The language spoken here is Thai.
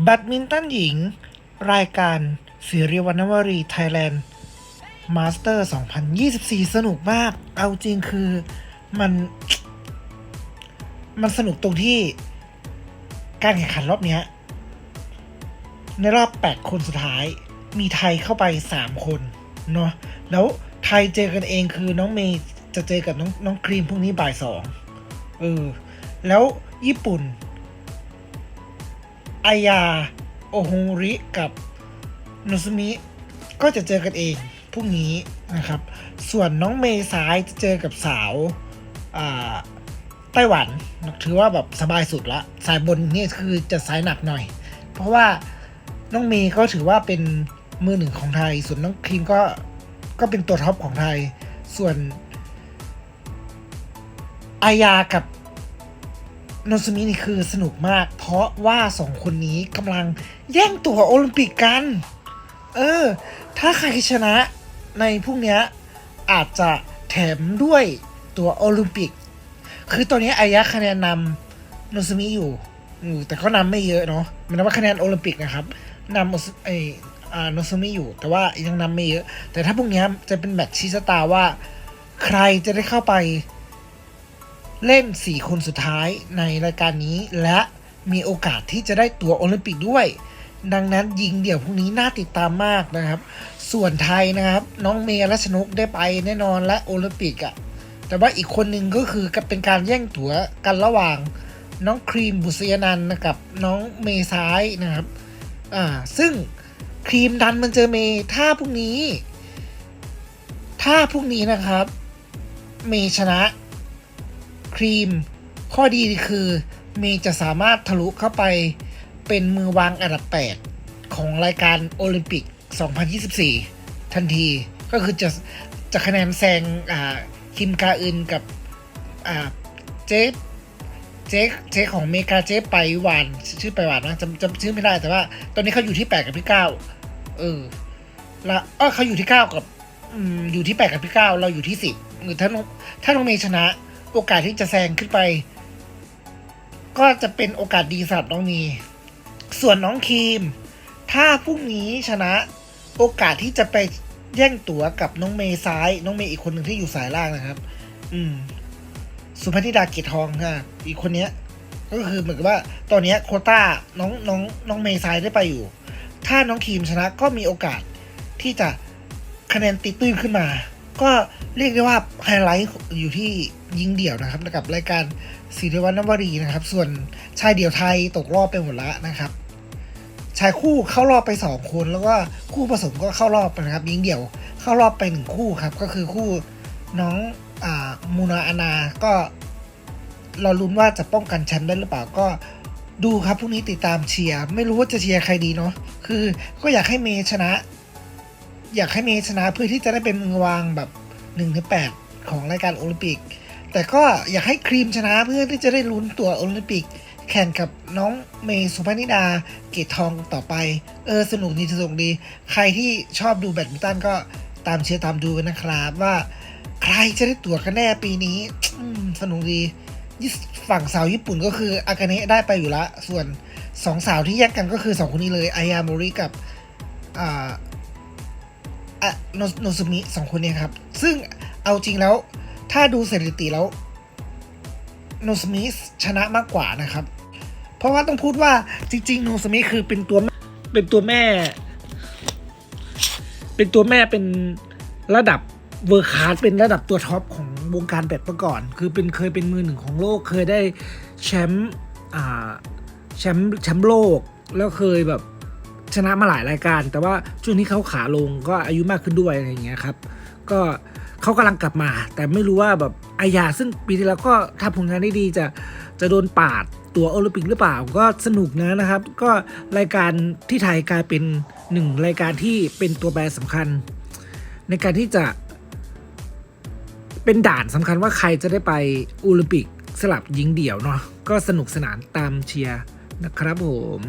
แบดมินตันหญิง รายการสิริวัณวรีไทยแลนด์มาสเตอร์ 2024 สนุกมาก เอาจริงคือมัน มันสนุกตรงที่การแข่งขันรอบนี้ในรอบ 8 คนสุดท้าย มีไทยเข้าไป 3 คนเนาะแล้วไทยเจอกันเองคือน้องเมย์จะเจอกับน้องน้องครีมพรุ่งนี้บ่ายสองเออแล้วญี่ปุ่น อายา โอโฮริกับโนซุมิก็จะเจอกันเองพรุ่งนี้นะครับ ส่วนน้องเมย์ซ้ายจะเจอกับสาวไต้หวันถือว่าแบบสบายสุดละ สายบนนี่คือจะสายหนักหน่อย เพราะว่าน้องเมย์ก็ถือว่าเป็นมือหนึ่งของไทย ส่วนน้องครีมก็ก็เป็นตัวท็อปของไทย ส่วน อายากับ โนซุมินี่คือสนุกมาก เพราะว่าสองคนนี้กำลังแย่งตัวโอลิมปิกกัน เออ ถ้าใครชนะในพรุ่งนี้อาจจะแถมด้วยตัวโอลิมปิก คือตอนนี้อายะคะแนนนำโนซุมิอยู่อืมแต่ก็นำไม่เยอะเนาะมันนับว่าคะแนนโอลิมปิกนะครับนำไออาโนซุมิอยู่ แต่ว่ายังนำไม่เยอะ แต่ถ้าพรุ่งนี้จะเป็นแมตช์ชี้ชะตาว่า ใครจะได้เข้าไป เล่น 4 คนสุดท้ายในรายการนี้ และมีโอกาสที่จะได้ตั๋วโอลิมปิกด้วย ดังนั้นยิงเดี่ยวพรุ่งนี้น่าติดตามมากนะครับ ส่วนไทยนะครับ น้องเมย์รัชนกได้ไปแน่นอนและโอลิมปิกอะ่ะแต่ว่าอีกคนหนึ่งก็คือกับเป็นการแย่งตั๋วกันระหว่างน้องครีมบุษยนันกับน้องเมย์ซ้ายนะครับอ่าซึ่งครีมดันมันเจอเมย์ถ้าพรุ่งนี้ ถ้าพรุ่งนี้นะครับ เมย์ชนะ ครีม ข้อดีคือเมย์จะสามารถทะลุเข้าไปเป็นมือวางอันดับ 8 ของรายการโอลิมปิก 2024 ทันทีก็คือจะจะคะแนนแซงอ่าคิมกาอึนกับอ่าเจ๊เจ๊เจ๊ของเมกาเจ๊ไปวานชื่อไปวานนะจำจำชื่อไม่ได้แต่ว่า ตอนนี้เขาอยู่ที่8กับที่9เออล้วเออเขาอยู่ที่9กับ อืมอยู่ที่8กับที่9เราอยู่ที่10หรือถ้าน้องถ้าน้องเมย์ชนะ โอกาสที่จะแซงขึ้นไป ก็จะเป็นโอกาสดีสำหรับน้องมีส่วนน้องครีม ถ้าพรุ่งนี้ชนะโอกาสที่จะไปแย่งตั๋วกับน้องเมย์ซ้าย น้องเมย์อีกคนหนึ่งที่อยู่สายล่างนะครับ อืม สุพัธิดาเกียรติทองค่ะอีกคนเนี้ย ก็คือเหมือนกับว่า ตอนเนี้ยโคต้าน้องน้องน้องเมย์ซ้ายได้ไปอยู่ ถ้าน้องครีมชนะก็มีโอกาสที่จะคะแนนตีตื้นขึ้นมา ก็เรียกได้ว่าไฮไลท์อยู่ที่ยิงเดี่ยวนะครับกับรายการศิริวัณนวรีนะครับ ส่วนชายเดี่ยวไทยตกรอบไปหมดล้วนะครับ ชายคู่เข้ารอบไปสองคน แล้วก็คู่ผสมก็เข้ารอบไปนะครับ ยิงเดี่ยวเข้ารอบไปหนึ่งคู่ครับ ก็คือคู่น้องอ่ามูนาอานาก็เราลุ้นว่าจะป้องกันแชมป์ได้หรือเปล่าก็ดูครับพรุ่งนี้ติดตามเชียร์ไม่รู้ว่าจะเชียร์ใครดีเนาะคือก็อยากให้เมย์ชนะ อยากให้เมย์ชนะเพื่อที่จะได้เป็นมือวางแบบ1นถึงแของรายการโอลิมปิก แต่ก็อยากให้ครีมชนะเพื่อที่จะได้ลุ้นตัวโอลิมปิก แข่งกับน้องเมย์สุพนิดา เกตทองต่อไป เออสนุกดีสนุกดี ใครที่ชอบดูแบดมินตันก็ตามเชียร์ตามดูกันนะครับว่า ใครจะได้ตั๋วกันแน่ปีนี้สนุกดีฝั่งสาวญี่ปุ่นก็คืออากาเนะได้ไปอยู่ละ ส่วนสองสาวที่แยกกันก็คือสองคนนี้เลย อายาโมริกับอ่า อะโนโนซุมิสองคนเนี้ครับ ซึ่งเอาจริงแล้ว ถ้าดูสถิติแล้วโนซุมิชนะมากกว่านะครับ เพราะว่าต้องพูดว่าจริงๆโนซุมิคือเป็นตัวเป็นตัวแม่ เป็นตัวแม่เป็นระดับเวอร์คาร์ดเป็นระดับตัวท็อปของวงการแบดมาก่อน คือเป็นเคยเป็นมือหนึ่งของโลก เคยได้แชมป์แชมป์แชมป์โลก แล้วเคยแบบ ชนะมาหลายรายการ แต่ว่าช่วงนี้เขาขาลงก็อายุมากขึ้นด้วยอะไรอย่างเงี้ยครับ ก็เขากำลังกลับมา แต่ไม่รู้ว่าแบบอายาซึ่งปีที่แล้วก็ทำผลงานได้ดีจะจะโดนปาดตัวโอลิมปิกหรือเปล่าก็สนุกนะนะครับ ก็รายการที่ไทยกลายเป็นหนึ่งรายการที่เป็นตัวแปรสำคัญ ในการที่จะเป็นด่านสำคัญว่าใครจะได้ไปโอลิมปิกสลับยิงเดี่ยวเนาะก็สนุกสนานตามเชียร์นะครับผม